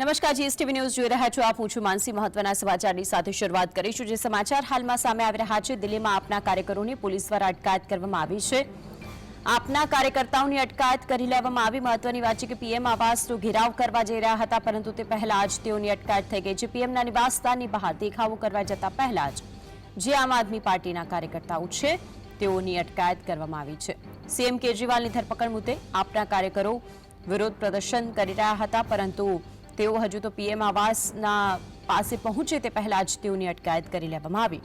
નમસ્કાર GSTV news જોઈ રહ્યા છો આપ. હું છું માનસી. મહત્વના સમાચારની સાથે શરૂઆત કરીશું, જે સમાચાર હાલમાં સામે આવી રહ્યા છે. દિલ્હીમાં આપના કાર્યકરોની પોલીસ દ્વારા અટકાયત કરવામાં આવી છે. આપના કાર્યકર્તાઓની અટકાયત કરી લેવામાં આવી. મહત્વની વાત છે કે પીએમ આવાસનો ઘેરાવ કરવા જઈ રહ્યા હતા, પરંતુ તે પહેલા જ તેઓની અટકાયત થઈ ગઈ છે. પીએમના નિવાસસ્થાનની બહાર દેખાવો કરવા જતા પહેલા જ જે આમ આદમી પાર્ટીના કાર્યકર્તાઓ છે, તેઓની અટકાયત કરવામાં આવી છે. સીએમ કેજરીવાલની ધરપકડ મુદ્દે આપના કાર્યકરો વિરોધ પ્રદર્શન કરી રહ્યા હતા, પરંતુ તેઓ હજુ તો પીએમ આવાસના પાસે પહોંચે તે પહેલા જ તેઓની અટકાયત કરી લેવામાં આવી.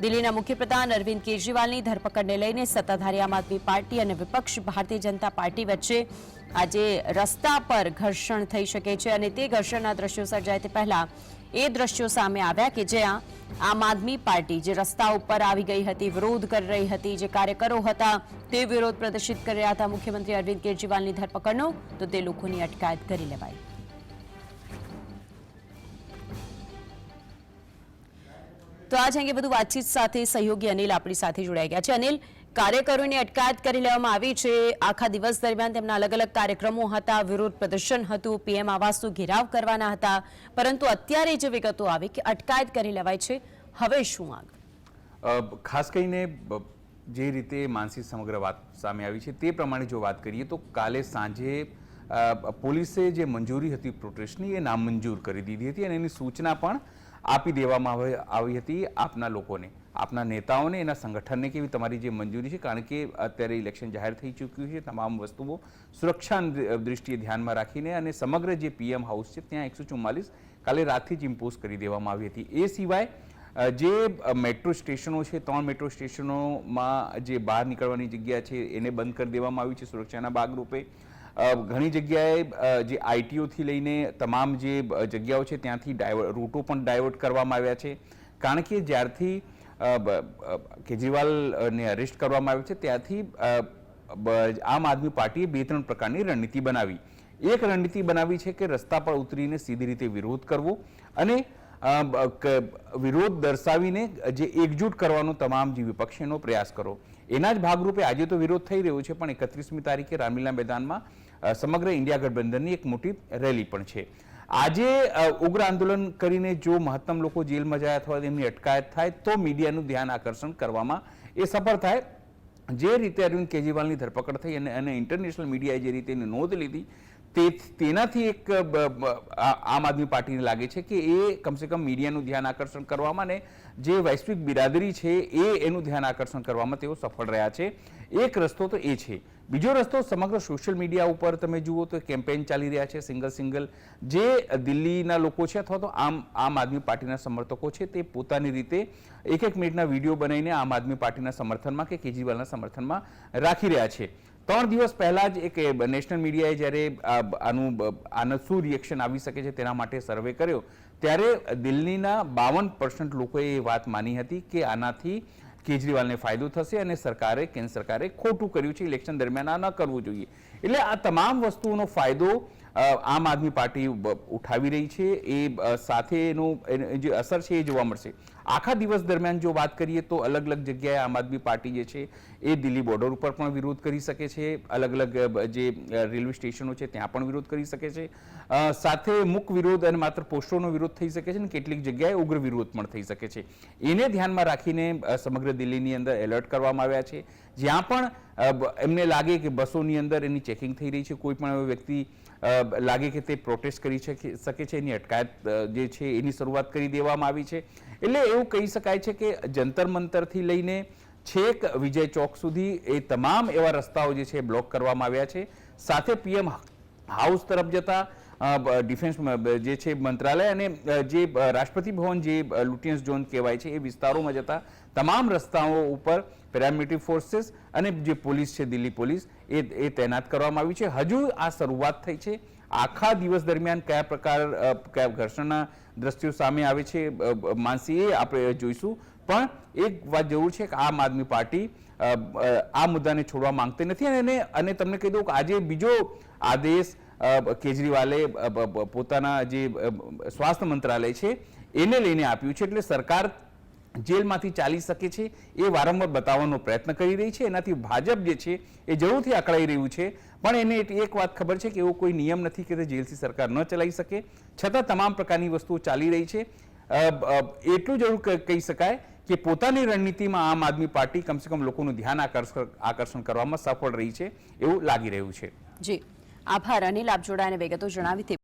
દિલ્હીના મુખ્યપ્રધાન અરવિંદ કેજરીવાલની ધરપકડને લઈને સત્તાધારી આમ આદમી પાર્ટી અને વિપક્ષ ભારતીય જનતા પાર્ટી વચ્ચે આજે રસ્તા પર ઘર્ષણ થઈ શકે છે અને તે ઘર્ષણના દ્રશ્યો સર્જાય તે પહેલા એ દ્રશ્યો સામે આવ્યા કે જ્યાં આમ આદમી પાર્ટી જે રસ્તા ઉપર આવી ગઈ હતી, વિરોધ કરી રહી હતી, જે કાર્યકરો હતા તે વિરોધ પ્રદર્શિત કરી રહ્યા હતા. મુખ્યમંત્રી અરવિંદ કેજરીવાલની ધરપકડનો તો તે લોકોની અટકાયત કરી લેવાઈ. તો આજ અંગે વધુ વાતચીત સાથે સહયોગી અનિલ આપણી સાથે જોડાઈ ગયા છે. અનિલ, કાર્યકરોની અટકાયત કરી લેવામાં આવી છે. આખા દિવસ દરમિયાન તેમના અલગ અલગ કાર્યક્રમો હતા. વિરોધ પ્રદર્શન હતું. પીએમ આવાસનો ઘેરાવ કરવાના હતા. પરંતુ અત્યારે જે વિગતો આવી કે અટકાયત કરી લેવાય છે, હવે શું આગળ ખાસ કરીને જે રીતે માનસી સમગ્ર વાત સામે આવી છે તે પ્રમાણે જો વાત કરીએ તો કાલે સાંજે પોલીસે જે મંજૂરી હતી પ્રોટેસ્ટની એ નામંજૂર કરી દીધી હતી અને એની સૂચના પણ આપી દેવામાં આવે- હતી આપના લોકોને. આપના નેતાઓને, એના સંગઠનને કેવી તમારી જે મંજૂરી છે, કારણ કે અત્યારે ઇલેક્શન જાહેર થઈ ચૂક્યું છે, તમામ વસ્તુઓ સુરક્ષા દૃષ્ટિએ ધ્યાનમાં રાખીને અને સમગ્ર જે પીએમ હાઉસ છે, ત્યાં એકસો ચુમ્માલીસ કાલે રાતથી જ ઇમ્પોઝ કરી દેવામાં આવી હતી. એ સિવાય જે મેટ્રો સ્ટેશનો છે, ત્રણ મેટ્રો સ્ટેશનોમાં જે બહાર નીકળવાની જગ્યા છે, એને બંધ કરી દેવામાં આવી છે સુરક્ષાના ભાગરૂપે. ઘણી જગ્યાએ જે આઈટીઓથી લઈને તમામ જે જગ્યાઓ છે ત્યાંથી ડાયવર રૂટો પણ ડાયવર્ટ કરવામાં આવ્યા છે. કારણ કે જ્યારથી કેજરીવાલને અરેસ્ટ કરવામાં આવ્યો છે ત્યારથી આમ આદમી પાર્ટીએ બે ત્રણ પ્રકારની રણનીતિ બનાવી. એક રણનીતિ બનાવી છે કે રસ્તા પર ઉતરીને સીધી રીતે વિરોધ કરવો અને વિરોધ દર્શાવીને જે એકજૂટ કરવાનો તમામ જે વિપક્ષ એનો પ્રયાસ કરો. એના જ ભાગરૂપે આજે તો વિરોધ થઈ રહ્યો છે, પણ એકત્રીસમી તારીખે રામલીલા મેદાનમાં સમગ્ર ઇન્ડિયા ગઠબંધનની એક મોટી રેલી પણ છે. આજે ઉગ્ર આંદોલન કરીને જો મહત્તમ લોકો જેલમાં જાય અથવા એમની અટકાયત થાય, તો મીડિયાનું ધ્યાન આકર્ષણ કરવામાં એ સફળ થાય. જે રીતે અરવિંદ કેજરીવાલની ધરપકડ થઈ અને અને ઇન્ટરનેશનલ મીડિયાએ જે રીતે એની નોંધ લીધી તે તેનાથી એક આમ આદમી પાર્ટીને લાગે છે કે એ કમસે કમ મીડિયાનું ધ્યાન આકર્ષણ કરવામાં ને જે વૈશ્વિક બિરાદરી છે એ એનું ધ્યાન આકર્ષણ કરવામાં તેઓ સફળ રહ્યા છે. એક રસ્તો તો એ છે. બીજો રસ્તો સમગ્ર સોશિયલ મીડિયા ઉપર તમે જુઓ તો કેમ્પેન ચાલી રહ્યા છે સિંગલ સિંગલ. જે દિલ્હીના લોકો છે અથવા તો આમ આમ આદમી પાર્ટીના સમર્થકો છે તે પોતાની રીતે એક એક મિનિટના વીડિયો બનાવીને આમ આદમી પાર્ટીના સમર્થનમાં કે કેજરીવાલના સમર્થનમાં રાખી રહ્યા છે. ત્રણ દિવસ પહેલા જ એક નેશનલ મીડિયાએ જ્યારે આનું આનું શું રિએક્શન આવી શકે છે તેના માટે સર્વે કર્યો, ત્યારે દિલ્હીના બાવન પર્સન્ટ લોકોએ એ વાત માની હતી કે આનાથી કેજરીવાલને ફાયદો થશે અને સરકારે, કેન્દ્ર સરકારે ખોટું કર્યું છે ઇલેક્શન દરમિયાન આ ન કરવું જોઈએ. એટલે આ તમામ વસ્તુઓનો ફાયદો આમ આદમી પાર્ટી ઉઠાવી રહી છે. એ સાથે એનું, જે અસર છે એ જોવા મળશે. આખા દિવસ દરમિયાન જો વાત કરીએ તો અલગ અલગ જગ્યાએ આમ આદમી પાર્ટી જે છે એ દિલ્હી બોર્ડર ઉપર પણ વિરોધ કરી શકે છે. અલગ અલગ જે રેલવે સ્ટેશનો છે ત્યાં પણ વિરોધ કરી શકે છે. સાથે મુક વિરોધ અને માત્ર પોસ્ટરોનો વિરોધ થઈ શકે છે અને કેટલીક જગ્યાએ ઉગ્ર વિરોધ પણ થઈ શકે છે. એને ધ્યાનમાં રાખીને સમગ્ર દિલ્હીની અંદર એલર્ટ કરવામાં આવ્યા છે. જ્યાં પણ એમને લાગે કે બસોની અંદર એની ચેકિંગ થઈ રહી છે, કોઈ પણ વ્યક્તિ લાગે કે તે પ્રોટેસ્ટ કરી શકે છે, એની અટકાયત જે છે એની શરૂઆત કરી દેવામાં આવી છે. એટલે એવું કહી શકાય છે કે જંતર મંતરથી લઈને છેક વિજય ચોક સુધી એ તમામ એવા રસ્તાઓ જે છે બ્લોક કરવામાં આવ્યા છે. સાથે પીએમ હાઉસ તરફ જતા ડિફેન્સ જે છે મંત્રાલય અને જે રાષ્ટ્રપતિ ભવન જે લુટિયન્સ ઝોન કહેવાય છે એ વિસ્તારોમાં જતા તમામ રસ્તાઓ ઉપર પેરામિલિટરી ફોર્સીસ અને જે પોલીસ છે દિલ્હી પોલીસ એ એ તૈનાત કરવામાં આવી છે. હજુ આ શરૂઆત થઈ છે. આખા દિવસ દરમિયાન કયા પ્રકાર કયા ઘર્ષણના દ્રશ્યો સામે આવે છે માનસી આપણે જોઈશું. પણ એક વાત જરૂર છે કે આમ આદમી પાર્ટી આ મુદ્દાને છોડવા માંગતી નથી અને અને તમને કહી દઉં કે આજે બીજો આદેશ કેજરીવાલે પોતાના જે સ્વાસ્થ્ય મંત્રાલય છે, એને લઈને આપ્યું છે. એટલે સરકાર જેલમાંથી ચાલી શકે છે એ વારંવાર બતાવવાનો પ્રયત્ન કરી રહી છે. એનાથી ભાજપ જે છે એ જરૂરથી અકળાઈ રહ્યું છે. પણ એને એક- વાત ખબર છે કે એવો કોઈ નિયમ નથી કે તે જેલથી સરકાર ન ચલાવી શકે. છતાં તમામ પ્રકારની વસ્તુઓ ચાલી રહી છે. એટલું જરૂર કહી શકાય કે પોતાની રણનીતિમાં આમ આદમી પાર્ટી કમસે કમ લોકોનું ધ્યાન આકર્ષ- આકર્ષણ કરવામાં સફળ રહી છે એવું લાગી રહ્યું છે. જી. આભાર. અનિલ, આપ જોડાઈને વિગતો જણાવી